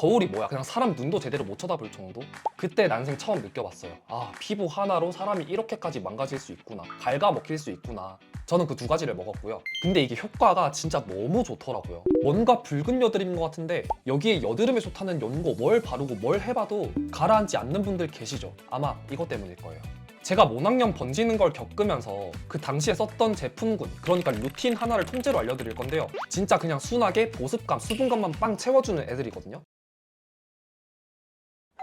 거울이 뭐야? 그냥 사람 눈도 제대로 못 쳐다볼 정도? 그때 난생 처음 느껴봤어요. 아 피부 하나로 사람이 이렇게까지 망가질 수 있구나. 갉아먹힐 수 있구나. 저는 그 두 가지를 먹었고요. 근데 이게 효과가 진짜 너무 좋더라고요. 뭔가 붉은 여드름인 것 같은데 여기에 여드름에 좋다는 연고 뭘 바르고 뭘 해봐도 가라앉지 않는 분들 계시죠. 아마 이것 때문일 거예요. 제가 모낭염 번지는 걸 겪으면서 그 당시에 썼던 제품군 그러니까 루틴 하나를 통째로 알려드릴 건데요. 진짜 그냥 순하게 보습감, 수분감만 빵 채워주는 애들이거든요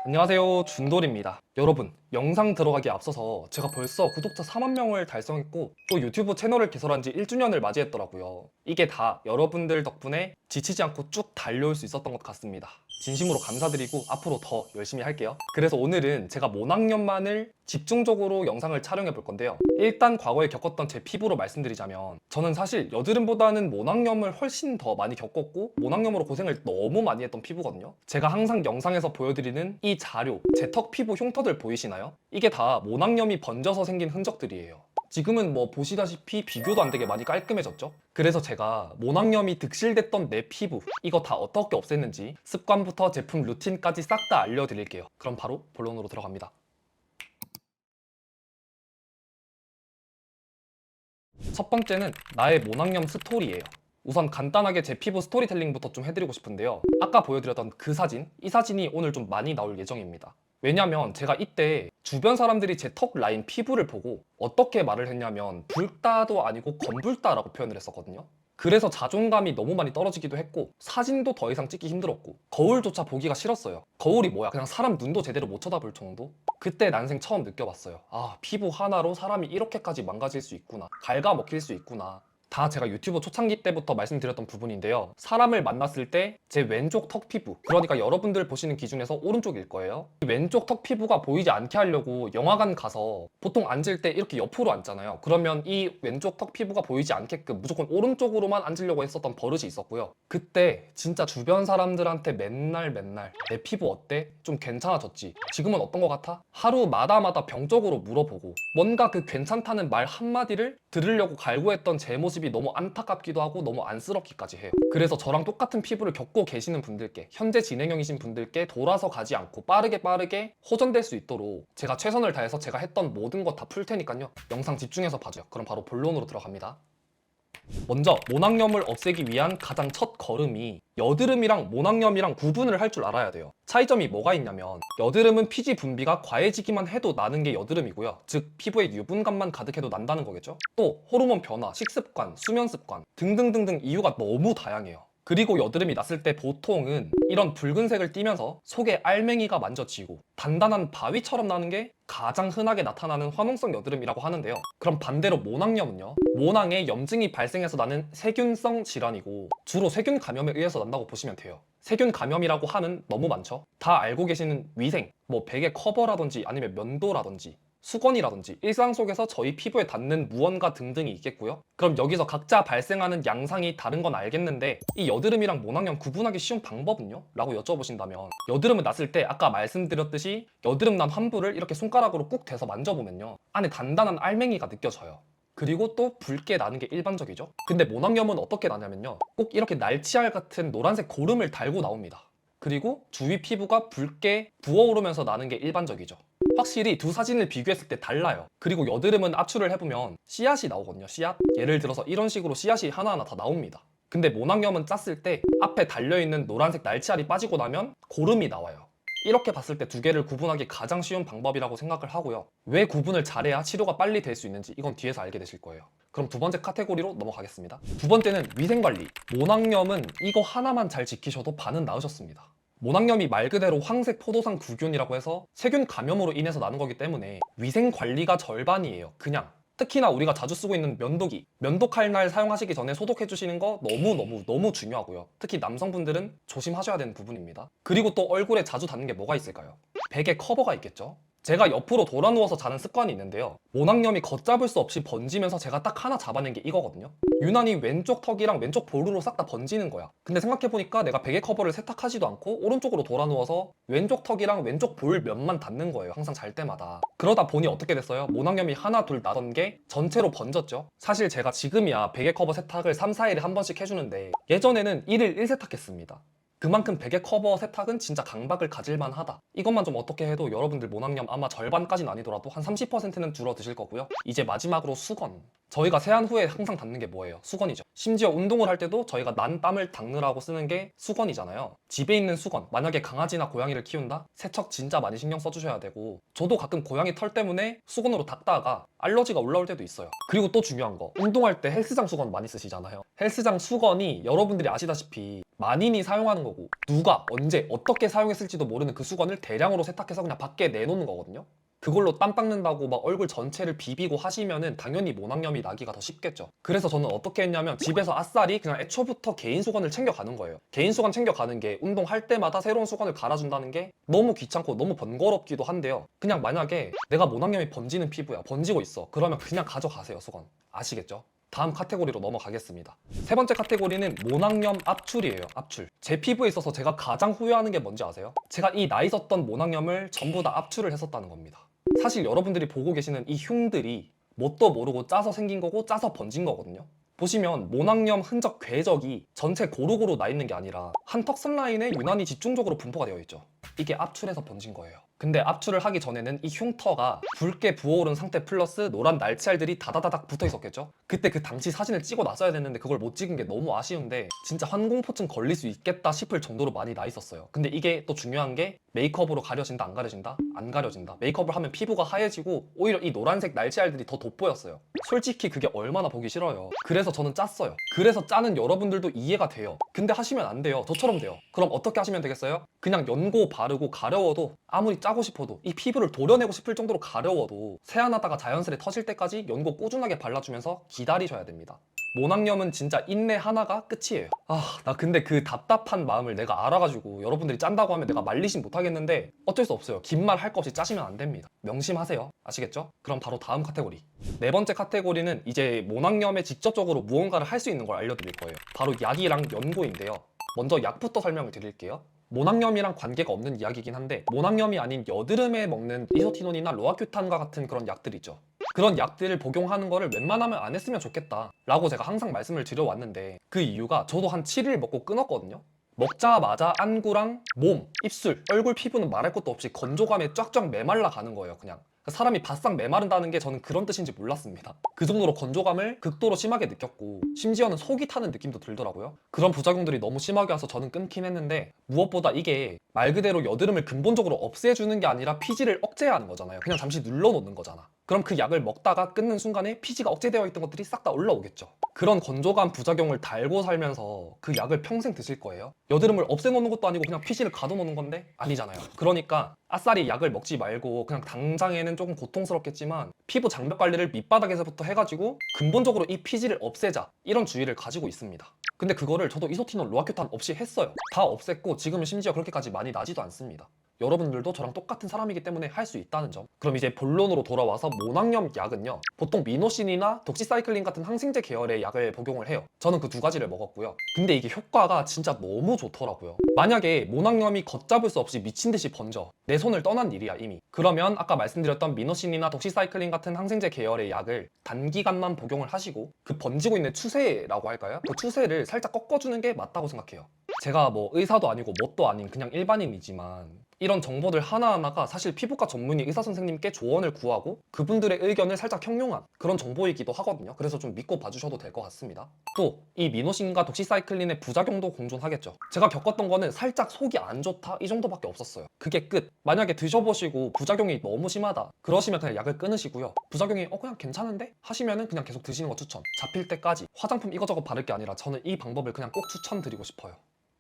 안녕하세요. 준돌입니다. 여러분 영상 들어가기 앞서서 제가 벌써 구독자 4만 명을 달성했고 또 유튜브 채널을 개설한 지 1주년을 맞이했더라고요. 이게 다 여러분들 덕분에 지치지 않고 쭉 달려올 수 있었던 것 같습니다 진심으로 감사드리고 앞으로 더 열심히 할게요. 그래서 오늘은 제가 모낭염만을 집중적으로 영상을 촬영해 볼 건데요. 일단 과거에 겪었던 제 피부로 말씀드리자면 저는 사실 여드름보다는 모낭염을 훨씬 더 많이 겪었고 모낭염으로 고생을 너무 많이 했던 피부거든요. 제가 항상 영상에서 보여드리는 이 자료 제 턱 피부 흉터들 보이시나요? 이게 다 모낭염이 번져서 생긴 흔적들이에요 지금은 뭐 보시다시피 비교도 안 되게 많이 깔끔해졌죠? 그래서 제가 모낭염이 득실됐던 내 피부 이거 다 어떻게 없앴는지 습관부터 제품 루틴까지 싹 다 알려드릴게요 그럼 바로 본론으로 들어갑니다 첫 번째는 나의 모낭염 스토리예요. 우선 간단하게 제 피부 스토리텔링부터 좀 해드리고 싶은데요. 아까 보여드렸던 그 사진, 이 사진이 오늘 좀 많이 나올 예정입니다. 왜냐면 제가 이때 주변 사람들이 제 턱 라인 피부를 보고 어떻게 말을 했냐면 붉다도 아니고 검붉다라고 표현을 했었거든요. 그래서 자존감이 너무 많이 떨어지기도 했고 사진도 더 이상 찍기 힘들었고 거울조차 보기가 싫었어요. 거울이 뭐야? 그냥 사람 눈도 제대로 못 쳐다볼 정도? 그때 난생 처음 느껴봤어요. 아 피부 하나로 사람이 이렇게까지 망가질 수 있구나. 갉아먹힐 수 있구나. 다 제가 유튜브 초창기 때부터 말씀드렸던 부분인데요. 사람을 만났을 때 제 왼쪽 턱 피부, 그러니까 여러분들 보시는 기준에서 오른쪽일 거예요. 이 왼쪽 턱 피부가 보이지 않게 하려고 영화관 가서 보통 앉을 때 이렇게 옆으로 앉잖아요. 그러면 이 왼쪽 턱 피부가 보이지 않게끔 무조건 오른쪽으로만 앉으려고 했었던 버릇이 있었고요. 그때 진짜 주변 사람들한테 맨날 맨날 내 피부 어때? 좀 괜찮아졌지? 지금은 어떤 것 같아? 하루마다마다 병적으로 물어보고 뭔가 그 괜찮다는 말 한마디를 들으려고 갈구했던 제 모습 이 너무 안타깝기도 하고 너무 안쓰럽기까지 해요. 그래서 저랑 똑같은 피부를 겪고 계시는 분들께 현재 진행형이신 분들께 돌아서 가지 않고 빠르게 빠르게 호전될 수 있도록 제가 최선을 다해서 제가 했던 모든 것 다 풀 테니까요. 영상 집중해서 봐줘요. 그럼 바로 본론으로 들어갑니다. 먼저 모낭염을 없애기 위한 가장 첫 걸음이 여드름이랑 모낭염이랑 구분을 할 줄 알아야 돼요. 차이점이 뭐가 있냐면 여드름은 피지 분비가 과해지기만 해도 나는 게 여드름이고요. 즉 피부에 유분감만 가득해도 난다는 거겠죠. 또 호르몬 변화, 식습관, 수면 습관 등등등등 이유가 너무 다양해요. 그리고 여드름이 났을 때 보통은 이런 붉은색을 띠면서 속에 알맹이가 만져지고 단단한 바위처럼 나는 게 가장 흔하게 나타나는 화농성 여드름이라고 하는데요. 그럼 반대로 모낭염은요. 모낭에 염증이 발생해서 나는 세균성 질환이고 주로 세균 감염에 의해서 난다고 보시면 돼요. 세균 감염이라고 하면 너무 많죠. 다 알고 계시는 위생, 뭐 베개 커버라든지 아니면 면도라든지 수건이라든지 일상 속에서 저희 피부에 닿는 무언가 등등이 있겠고요. 그럼 여기서 각자 발생하는 양상이 다른 건 알겠는데 이 여드름이랑 모낭염 구분하기 쉬운 방법은요? 라고 여쭤보신다면 여드름은 났을 때 아까 말씀드렸듯이 여드름 난 환부를 이렇게 손가락으로 꾹 대서 만져보면요. 안에 단단한 알맹이가 느껴져요. 그리고 또 붉게 나는 게 일반적이죠. 근데 모낭염은 어떻게 나냐면요. 꼭 이렇게 날치알 같은 노란색 고름을 달고 나옵니다. 그리고 주위 피부가 붉게 부어오르면서 나는 게 일반적이죠. 확실히 두 사진을 비교했을 때 달라요. 그리고 여드름은 압출을 해보면 씨앗이 나오거든요. 씨앗. 예를 들어서 이런 식으로 씨앗이 하나하나 다 나옵니다. 근데 모낭염은 짰을 때 앞에 달려있는 노란색 날치알이 빠지고 나면 고름이 나와요. 이렇게 봤을 때 두 개를 구분하기 가장 쉬운 방법이라고 생각을 하고요. 왜 구분을 잘해야 치료가 빨리 될 수 있는지 이건 뒤에서 알게 되실 거예요. 그럼 두 번째 카테고리로 넘어가겠습니다. 두 번째는 위생관리. 모낭염은 이거 하나만 잘 지키셔도 반은 나으셨습니다. 모낭염이 말 그대로 황색 포도상 구균이라고 해서 세균 감염으로 인해서 나는 거기 때문에 위생 관리가 절반이에요. 그냥 특히나 우리가 자주 쓰고 있는 면도기 면도칼 날 사용하시기 전에 소독해 주시는 거 너무너무 너무 중요하고요 특히 남성분들은 조심하셔야 되는 부분입니다 그리고 또 얼굴에 자주 닿는 게 뭐가 있을까요? 베개 커버가 있겠죠 제가 옆으로 돌아 누워서 자는 습관이 있는데요. 모낭염이 걷잡을 수 없이 번지면서 제가 딱 하나 잡아낸 게 이거거든요. 유난히 왼쪽 턱이랑 왼쪽 볼으로 싹 다 번지는 거야. 근데 생각해보니까 내가 베개 커버를 세탁하지도 않고 오른쪽으로 돌아 누워서 왼쪽 턱이랑 왼쪽 볼 면만 닿는 거예요 항상 잘 때마다. 그러다 보니 어떻게 됐어요? 모낭염이 하나 둘 나던 게 전체로 번졌죠. 사실 제가 지금이야 베개 커버 세탁을 3, 4일에 한 번씩 해주는데 예전에는 1일 1세탁 했습니다 그만큼 베개 커버 세탁은 진짜 강박을 가질만 하다. 이것만 좀 어떻게 해도 여러분들 모낭염 아마 절반까지는 아니더라도 한 30%는 줄어드실 거고요. 이제 마지막으로 수건. 저희가 세안 후에 항상 닦는 게 뭐예요? 수건이죠. 심지어 운동을 할 때도 저희가 난 땀을 닦느라고 쓰는 게 수건이잖아요. 집에 있는 수건. 만약에 강아지나 고양이를 키운다? 세척 진짜 많이 신경 써주셔야 되고 저도 가끔 고양이 털 때문에 수건으로 닦다가 알러지가 올라올 때도 있어요. 그리고 또 중요한 거. 운동할 때 헬스장 수건 많이 쓰시잖아요. 헬스장 수건이 여러분들이 아시다시피 만인이 사용하는 거고 누가 언제 어떻게 사용했을지도 모르는 그 수건을 대량으로 세탁해서 그냥 밖에 내놓는 거거든요. 그걸로 땀 닦는다고 막 얼굴 전체를 비비고 하시면은 당연히 모낭염이 나기가 더 쉽겠죠. 그래서 저는 어떻게 했냐면 집에서 아싸리 그냥 애초부터 개인 수건을 챙겨가는 거예요. 개인 수건 챙겨가는 게 운동할 때마다 새로운 수건을 갈아준다는 게 너무 귀찮고 너무 번거롭기도 한데요. 그냥 만약에 내가 모낭염이 번지는 피부야, 번지고 있어. 그러면 그냥 가져가세요, 수건. 아시겠죠? 다음 카테고리로 넘어가겠습니다. 세 번째 카테고리는 모낭염 압출이에요. 압출. 제 피부에 있어서 제가 가장 후회하는 게 뭔지 아세요? 제가 이나 있었던 모낭염을 전부 다 압출을 했었다는 겁니다. 사실 여러분들이 보고 계시는 이 흉들이 뭣도 모르고 짜서 생긴 거고 짜서 번진 거거든요. 보시면 모낭염 흔적 궤적이 전체 고루고루 나 있는 게 아니라 한 턱선 라인에 유난히 집중적으로 분포가 되어 있죠. 이게 압출해서 번진 거예요. 근데 압출을 하기 전에는 이 흉터가 붉게 부어오른 상태 플러스 노란 날치알들이 다다다닥 붙어 있었겠죠? 그때 그 당시 사진을 찍어 놨어야 됐는데 그걸 못 찍은 게 너무 아쉬운데 진짜 환공포증 걸릴 수 있겠다 싶을 정도로 많이 나 있었어요. 근데 이게 또 중요한 게 메이크업으로 가려진다 안 가려진다? 안 가려진다. 메이크업을 하면 피부가 하얘지고 오히려 이 노란색 날치알들이 더 돋보였어요. 솔직히 그게 얼마나 보기 싫어요. 그래서 저는 짰어요. 그래서 짜는 여러분들도 이해가 돼요. 근데 하시면 안 돼요. 저처럼 돼요. 그럼 어떻게 하시면 되겠어요? 그냥 연고 바르고 가려워도 아무리 짜고 싶어도 이 피부를 도려내고 싶을 정도로 가려워도 세안하다가 자연스레 터질 때까지 연고 꾸준하게 발라주면서 기다리셔야 됩니다. 모낭염은 진짜 인내 하나가 끝이에요. 아, 나 근데 그 답답한 마음을 내가 알아가지고 여러분들이 짠다고 하면 내가 말리진 못하겠는데 어쩔 수 없어요. 긴 말 할 거 없이 짜시면 안 됩니다. 명심하세요. 아시겠죠? 그럼 바로 다음 카테고리. 네 번째 카테고리는 이제 모낭염에 직접적으로 무언가를 할 수 있는 걸 알려드릴 거예요. 바로 약이랑 연고인데요. 먼저 약부터 설명을 드릴게요. 모낭염이랑 관계가 없는 이야기긴 한데 모낭염이 아닌 여드름에 먹는 이소티논이나 로아큐탄과 같은 그런 약들이죠. 그런 약들을 복용하는 거를 웬만하면 안 했으면 좋겠다 라고 제가 항상 말씀을 드려왔는데 그 이유가 저도 한 7일 먹고 끊었거든요. 먹자마자 안구랑 몸, 입술, 얼굴 피부는 말할 것도 없이 건조감에 쫙쫙 메말라 가는 거예요, 그냥. 사람이 바싹 메마른다는 게 저는 그런 뜻인지 몰랐습니다. 그 정도로 건조감을 극도로 심하게 느꼈고 심지어는 속이 타는 느낌도 들더라고요. 그런 부작용들이 너무 심하게 와서 저는 끊긴 했는데 무엇보다 이게 말 그대로 여드름을 근본적으로 없애주는 게 아니라 피지를 억제하는 거잖아요. 그냥 잠시 눌러놓는 거잖아. 그럼 그 약을 먹다가 끊는 순간에 피지가 억제되어 있던 것들이 싹 다 올라오겠죠. 그런 건조감 부작용을 달고 살면서 그 약을 평생 드실 거예요. 여드름을 없애놓는 것도 아니고 그냥 피지를 가둬놓는 건데 아니잖아요. 그러니까 아싸리 약을 먹지 말고 그냥 당장에는 조금 고통스럽겠지만 피부 장벽 관리를 밑바닥에서부터 해가지고 근본적으로 이 피지를 없애자 이런 주의를 가지고 있습니다. 근데 그거를 저도 이소티논, 로아큐탄 없이 했어요. 다 없앴고 지금은 심지어 그렇게까지 많이 나지도 않습니다. 여러분들도 저랑 똑같은 사람이기 때문에 할 수 있다는 점. 그럼 이제 본론으로 돌아와서 모낭염 약은요. 보통 미노신이나 독시사이클린 같은 항생제 계열의 약을 복용을 해요. 저는 그 두 가지를 먹었고요. 근데 이게 효과가 진짜 너무 좋더라고요. 만약에 모낭염이 걷잡을 수 없이 미친 듯이 번져. 내 손을 떠난 일이야 이미. 그러면 아까 말씀드렸던 미노신이나 독시사이클린 같은 항생제 계열의 약을 단기간만 복용을 하시고 그 번지고 있는 추세라고 할까요? 그 추세를 살짝 꺾어주는 게 맞다고 생각해요. 제가 뭐 의사도 아니고 뭣도 아닌 그냥 일반인이지만 이런 정보들 하나하나가 사실 피부과 전문의 의사 선생님께 조언을 구하고 그분들의 의견을 살짝 형용한 그런 정보이기도 하거든요. 그래서 좀 믿고 봐주셔도 될 것 같습니다. 또 이 미노신과 독시사이클린의 부작용도 공존하겠죠. 제가 겪었던 거는 살짝 속이 안 좋다 이 정도밖에 없었어요. 그게 끝. 만약에 드셔보시고 부작용이 너무 심하다 그러시면 그냥 약을 끊으시고요. 부작용이 어 그냥 괜찮은데 하시면은 그냥 계속 드시는 거 추천. 잡힐 때까지 화장품 이거저거 바를 게 아니라 저는 이 방법을 그냥 꼭 추천드리고 싶어요.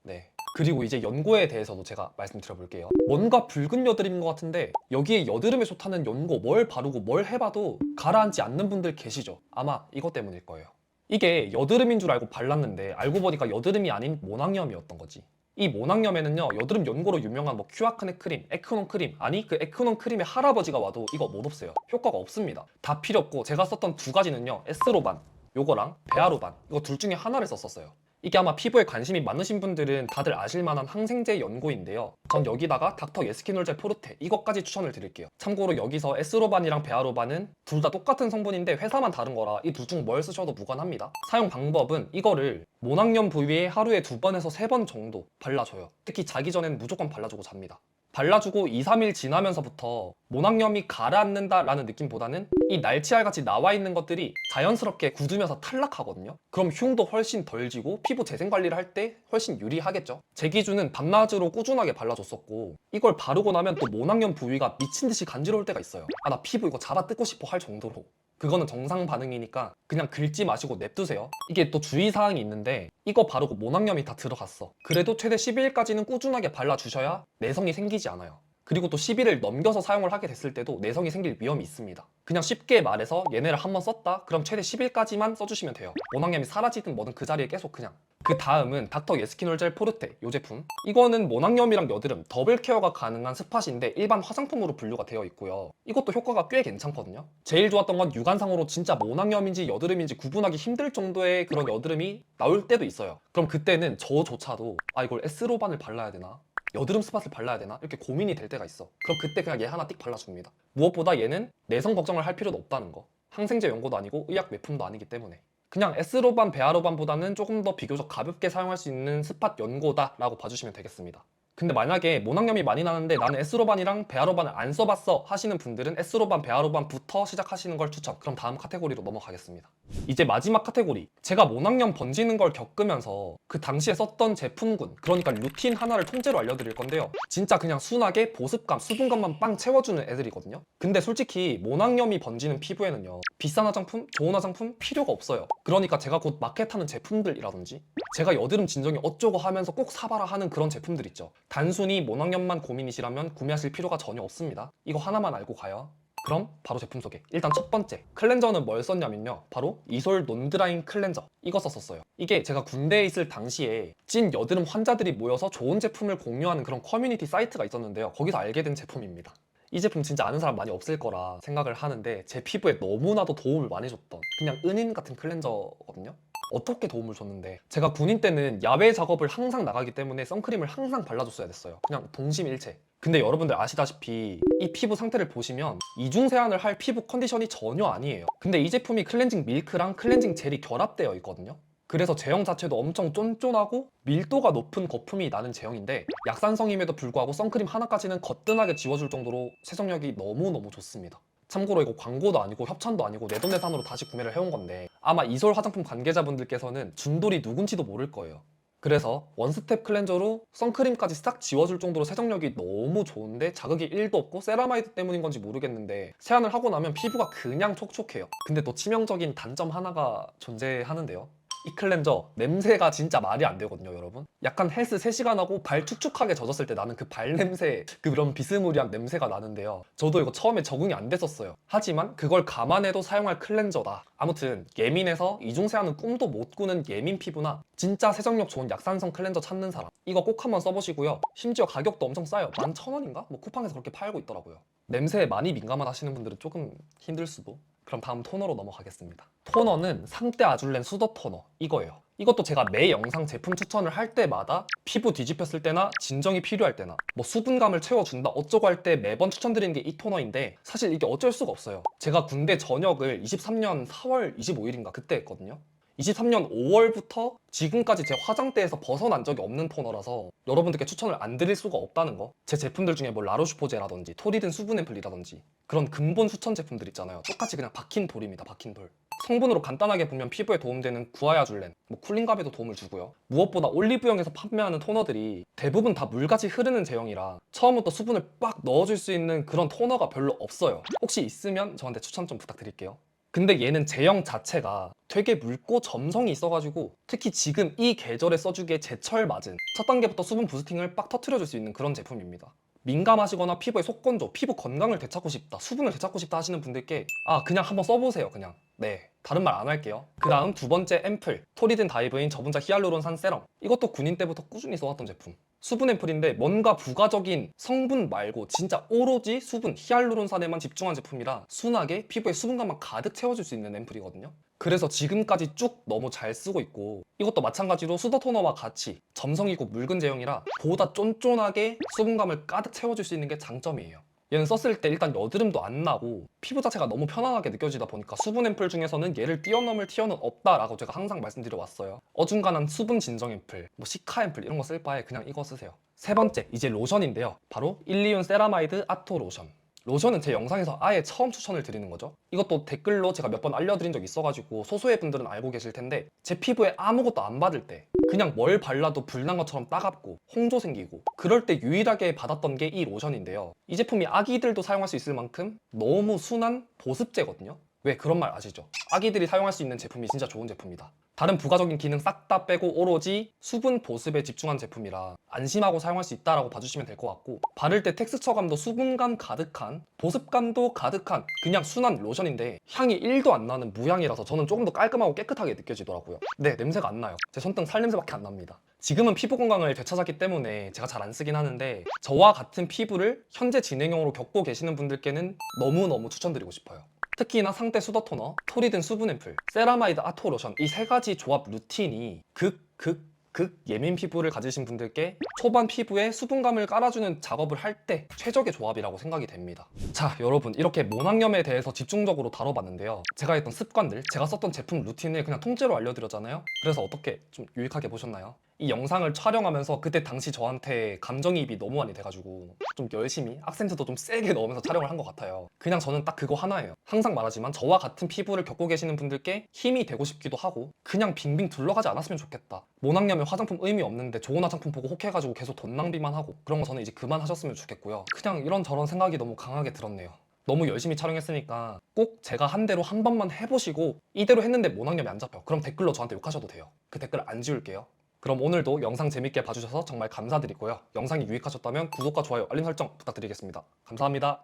네. 그리고 이제 연고에 대해서도 제가 말씀드려볼게요. 뭔가 붉은 여드름인 것 같은데 여기에 여드름에 좋다는 연고 뭘 바르고 뭘 해봐도 가라앉지 않는 분들 계시죠? 아마 이것 때문일 거예요. 이게 여드름인 줄 알고 발랐는데 알고 보니까 여드름이 아닌 모낭염이었던 거지. 이 모낭염에는요 여드름 연고로 유명한 뭐 큐아크네 크림, 에크논 크림 아니 그 에크논 크림의 할아버지가 와도 이거 못 없어요. 효과가 없습니다. 다 필요 없고 제가 썼던 두 가지는요 에스로반 요거랑 베아로반 이거 둘 중에 하나를 썼었어요. 이게 아마 피부에 관심이 많으신 분들은 다들 아실 만한 항생제 연고인데요. 전 여기다가 닥터 예스키놀젤 포르테 이것까지 추천을 드릴게요. 참고로 여기서 에스로반이랑 베아로반은 둘 다 똑같은 성분인데 회사만 다른 거라 이 둘 중 뭘 쓰셔도 무관합니다. 사용 방법은 이거를 모낭염 부위에 하루에 두 번에서 세 번 정도 발라줘요. 특히 자기 전에는 무조건 발라주고 잡니다. 발라주고 2, 3일 지나면서부터 모낭염이 가라앉는다라는 느낌보다는 이 날치알 같이 나와 있는 것들이 자연스럽게 굳으면서 탈락하거든요. 그럼 흉도 훨씬 덜 지고 피부 재생 관리를 할 때 훨씬 유리하겠죠. 제 기준은 밤낮으로 꾸준하게 발라줬었고 이걸 바르고 나면 또 모낭염 부위가 미친 듯이 간지러울 때가 있어요. 아 나 피부 이거 잡아 뜯고 싶어 할 정도로. 그거는 정상 반응이니까 그냥 긁지 마시고 냅두세요. 이게 또 주의사항이 있는데 이거 바르고 모낭염이 다 들어갔어. 그래도 최대 12일까지는 꾸준하게 발라주셔야 내성이 생기지 않아요. 그리고 또 10일을 넘겨서 사용을 하게 됐을 때도 내성이 생길 위험이 있습니다. 그냥 쉽게 말해서 얘네를 한번 썼다? 그럼 최대 10일까지만 써주시면 돼요. 모낭염이 사라지든 뭐든 그 자리에 계속 그냥. 그 다음은 닥터 예스키놀젤 포르테 이 제품. 이거는 모낭염이랑 여드름, 더블 케어가 가능한 스팟인데 일반 화장품으로 분류가 되어 있고요. 이것도 효과가 꽤 괜찮거든요. 제일 좋았던 건 육안상으로 진짜 모낭염인지 여드름인지 구분하기 힘들 정도의 그런 여드름이 나올 때도 있어요. 그럼 그때는 저조차도 아 이걸 에스로반을 발라야 되나? 여드름 스팟을 발라야 되나? 이렇게 고민이 될 때가 있어. 그럼 그때 그냥 얘 하나 띡 발라줍니다. 무엇보다 얘는 내성 걱정을 할 필요도 없다는 거. 항생제 연고도 아니고 의약 외품도 아니기 때문에. 그냥 에스로반, 베아로반보다는 조금 더 비교적 가볍게 사용할 수 있는 스팟 연고다라고 봐주시면 되겠습니다. 근데 만약에 모낭염이 많이 나는데 나는 에스로반이랑 베아로반을 안 써봤어 하시는 분들은 에스로반, 베아로반부터 시작하시는 걸 추천. 그럼 다음 카테고리로 넘어가겠습니다. 이제 마지막 카테고리. 제가 모낭염 번지는 걸 겪으면서 그 당시에 썼던 제품군, 그러니까 루틴 하나를 통째로 알려드릴 건데요. 진짜 그냥 순하게 보습감, 수분감만 빵 채워주는 애들이거든요. 근데 솔직히 모낭염이 번지는 피부에는요. 비싼 화장품, 좋은 화장품 필요가 없어요. 그러니까 제가 곧 마켓하는 제품들이라든지 제가 여드름 진정이 어쩌고 하면서 꼭 사봐라 하는 그런 제품들 있죠. 단순히 모낭염만 고민이시라면 구매하실 필요가 전혀 없습니다. 이거 하나만 알고 가요. 그럼 바로 제품 소개. 일단 첫 번째 클렌저는 뭘 썼냐면요. 바로 이솔 논드라인 클렌저 이거 썼었어요. 이게 제가 군대에 있을 당시에 찐 여드름 환자들이 모여서 좋은 제품을 공유하는 그런 커뮤니티 사이트가 있었는데요. 거기서 알게 된 제품입니다. 이 제품 진짜 아는 사람 많이 없을 거라 생각을 하는데 제 피부에 너무나도 도움을 많이 줬던 그냥 은인 같은 클렌저거든요. 어떻게 도움을 줬는데? 제가 군인 때는 야외 작업을 항상 나가기 때문에 선크림을 항상 발라줬어야 됐어요. 그냥 동심일체. 근데 여러분들 아시다시피 이 피부 상태를 보시면 이중 세안을 할 피부 컨디션이 전혀 아니에요. 근데 이 제품이 클렌징 밀크랑 클렌징 젤이 결합되어 있거든요. 그래서 제형 자체도 엄청 쫀쫀하고 밀도가 높은 거품이 나는 제형인데 약산성임에도 불구하고 선크림 하나까지는 거뜬하게 지워줄 정도로 세정력이 너무너무 좋습니다 참고로 이거 광고도 아니고 협찬도 아니고 내돈내산으로 다시 구매를 해온 건데 아마 이솔 화장품 관계자분들께서는 준돌이 누군지도 모를 거예요. 그래서 원스텝 클렌저로 선크림까지 싹 지워줄 정도로 세정력이 너무 좋은데 자극이 1도 없고 세라마이드 때문인 건지 모르겠는데 세안을 하고 나면 피부가 그냥 촉촉해요. 근데 또 치명적인 단점 하나가 존재하는데요. 이 클렌저 냄새가 진짜 말이 안 되거든요 여러분. 약간 헬스 3시간 하고 발 축축하게 젖었을 때 나는 그 발 냄새 그런 비스무리한 냄새가 나는데요. 저도 이거 처음에 적응이 안 됐었어요. 하지만 그걸 감안해도 사용할 클렌저다. 아무튼 예민해서 이중세안은 꿈도 못 꾸는 예민 피부나 진짜 세정력 좋은 약산성 클렌저 찾는 사람. 이거 꼭 한번 써보시고요. 심지어 가격도 엄청 싸요. 11,000원인가? 뭐 쿠팡에서 그렇게 팔고 있더라고요. 냄새에 많이 민감하시는 분들은 조금 힘들 수도 그럼 다음 토너로 넘어가겠습니다. 토너는 상태 아줄렌 수더 토너 이거예요. 이것도 제가 매 영상 제품 추천을 할 때마다 피부 뒤집혔을 때나 진정이 필요할 때나 뭐 수분감을 채워준다 어쩌고 할 때 매번 추천드리는 게 이 토너인데 사실 이게 어쩔 수가 없어요. 제가 군대 전역을 23년 4월 25일인가 그때 했거든요. 23년 5월부터 지금까지 제 화장대에서 벗어난 적이 없는 토너라서 여러분들께 추천을 안 드릴 수가 없다는 거. 제 제품들 중에 뭐 라로슈포제라든지 토리든 수분 앰플이라든지 그런 근본 수천 제품들 있잖아요. 똑같이 그냥 박힌 돌입니다. 박힌 돌. 성분으로 간단하게 보면 피부에 도움되는 구아야줄렌, 뭐 쿨링갑에도 도움을 주고요. 무엇보다 올리브영에서 판매하는 토너들이 대부분 다 물같이 흐르는 제형이라 처음부터 수분을 빡 넣어줄 수 있는 그런 토너가 별로 없어요. 혹시 있으면 저한테 추천 좀 부탁드릴게요. 근데 얘는 제형 자체가 되게 묽고 점성이 있어가지고 특히 지금 이 계절에 써주기에 제철 맞은 첫 단계부터 수분 부스팅을 빡 터트려줄 수 있는 그런 제품입니다. 민감하시거나 피부에 속건조, 피부 건강을 되찾고 싶다, 수분을 되찾고 싶다 하시는 분들께 아 그냥 한번 써보세요 그냥. 네 다른 말 안 할게요. 그 다음 두 번째 앰플 토리든 다이브인 저분자 히알루론산 세럼. 이것도 군인 때부터 꾸준히 써왔던 제품. 수분 앰플인데 뭔가 부가적인 성분 말고 진짜 오로지 수분 히알루론산에만 집중한 제품이라 순하게 피부에 수분감만 가득 채워줄 수 있는 앰플이거든요 그래서 지금까지 쭉 너무 잘 쓰고 있고 이것도 마찬가지로 수더 토너와 같이 점성이고 묽은 제형이라 보다 쫀쫀하게 수분감을 가득 채워줄 수 있는 게 장점이에요. 얘는 썼을 때 일단 여드름도 안 나고 피부 자체가 너무 편안하게 느껴지다 보니까 수분 앰플 중에서는 얘를 뛰어넘을 티어는 없다라고 제가 항상 말씀드려 왔어요. 어중간한 수분 진정 앰플, 뭐 시카 앰플 이런 거 쓸 바에 그냥 이거 쓰세요. 세 번째 이제 로션인데요. 바로 일리온 세라마이드 아토 로션. 로션은 제 영상에서 아예 처음 추천을 드리는 거죠. 이것도 댓글로 제가 몇 번 알려드린 적 있어가지고 소수의 분들은 알고 계실 텐데 제 피부에 아무것도 안 받을 때 그냥 뭘 발라도 불난 것처럼 따갑고 홍조 생기고 그럴 때 유일하게 받았던 게 이 로션인데요. 이 제품이 아기들도 사용할 수 있을 만큼 너무 순한 보습제거든요. 왜 그런 말 아시죠? 아기들이 사용할 수 있는 제품이 진짜 좋은 제품이다. 다른 부가적인 기능 싹 다 빼고 오로지 수분 보습에 집중한 제품이라 안심하고 사용할 수 있다라고 봐주시면 될 것 같고 바를 때 텍스처감도 수분감 가득한 보습감도 가득한 그냥 순한 로션인데 향이 1도 안 나는 무향이라서 저는 조금 더 깔끔하고 깨끗하게 느껴지더라고요. 네 냄새가 안 나요. 제 손등 살냄새밖에 안 납니다. 지금은 피부 건강을 되찾았기 때문에 제가 잘 안 쓰긴 하는데 저와 같은 피부를 현재 진행형으로 겪고 계시는 분들께는 너무너무 추천드리고 싶어요. 특히나 상태 수더 토너, 토리든 수분 앰플, 세라마이드 아토 로션 이 세 가지 조합 루틴이 극, 극, 극 예민 피부를 가지신 분들께 초반 피부에 수분감을 깔아주는 작업을 할 때 최적의 조합이라고 생각이 됩니다. 자, 여러분 이렇게 모낭염에 대해서 집중적으로 다뤄봤는데요. 제가 했던 습관들, 제가 썼던 제품 루틴을 그냥 통째로 알려드렸잖아요. 그래서 어떻게 좀 유익하게 보셨나요? 이 영상을 촬영하면서 그때 당시 저한테 감정이입이 너무 많이 돼가지고 좀 열심히 악센트도 좀 세게 넣으면서 촬영을 한 것 같아요. 그냥 저는 딱 그거 하나예요. 항상 말하지만 저와 같은 피부를 겪고 계시는 분들께 힘이 되고 싶기도 하고 그냥 빙빙 둘러가지 않았으면 좋겠다. 모낭염에 화장품 의미 없는데 좋은 화장품 보고 혹해가지고 계속 돈 낭비만 하고 그런 거 저는 이제 그만하셨으면 좋겠고요. 그냥 이런 저런 생각이 너무 강하게 들었네요. 너무 열심히 촬영했으니까 꼭 제가 한 대로 한 번만 해보시고 이대로 했는데 모낭염이 안 잡혀. 그럼 댓글로 저한테 욕하셔도 돼요. 그 댓글 안 지울게요. 그럼 오늘도 영상 재밌게 봐주셔서 정말 감사드리고요. 영상이 유익하셨다면 구독과 좋아요, 알림 설정 부탁드리겠습니다. 감사합니다.